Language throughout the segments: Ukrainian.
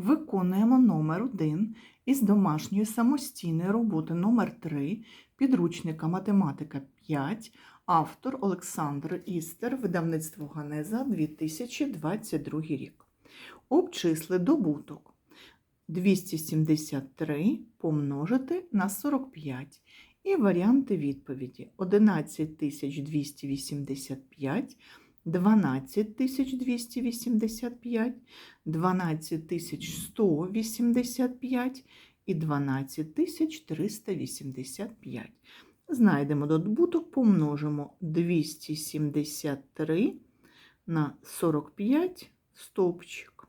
Виконуємо номер 1 із домашньої самостійної роботи номер 3 підручника математика 5, автор Олександр Істер, видавництво Ганеза 2022 рік. Обчисли добуток. 273 помножити на 45 і варіанти відповіді. 11285, 12285, 12185 і 12385. Знайдемо добуток, помножимо 273 на 45 стовпчик.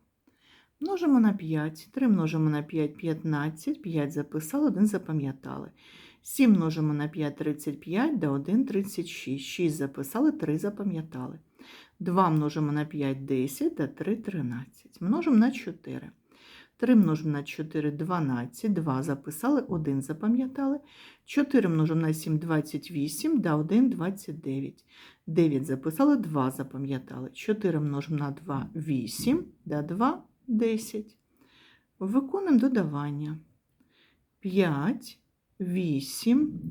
Множимо на 5, 3 множимо на 5 – 15, 5 записали, 1 запам'ятали. 7 множимо на 5 – 35, да 1 – 36, 6 записали, 3 запам'ятали. 2 множимо на 5 – 10, да 3 – 13. Множимо на 4. 3 множимо на 4 – 12, 2 записали, 1 запам'ятали. 4 множимо на 7 – 28, да 1 – 29. 9 записали, 2 запам'ятали. 4 множимо на 2 – 8, да 2 – 10. Виконуємо додавання. 5, 8,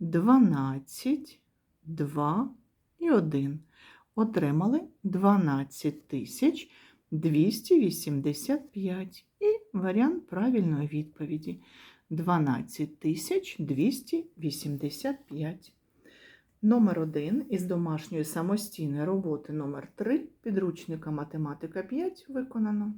12, 2 і 1. Отримали 12 тисяч 285. І варіант правильної відповіді 12 тисяч 285. Номер 1 із домашньої самостійної роботи номер 3 підручника математика 5 виконано.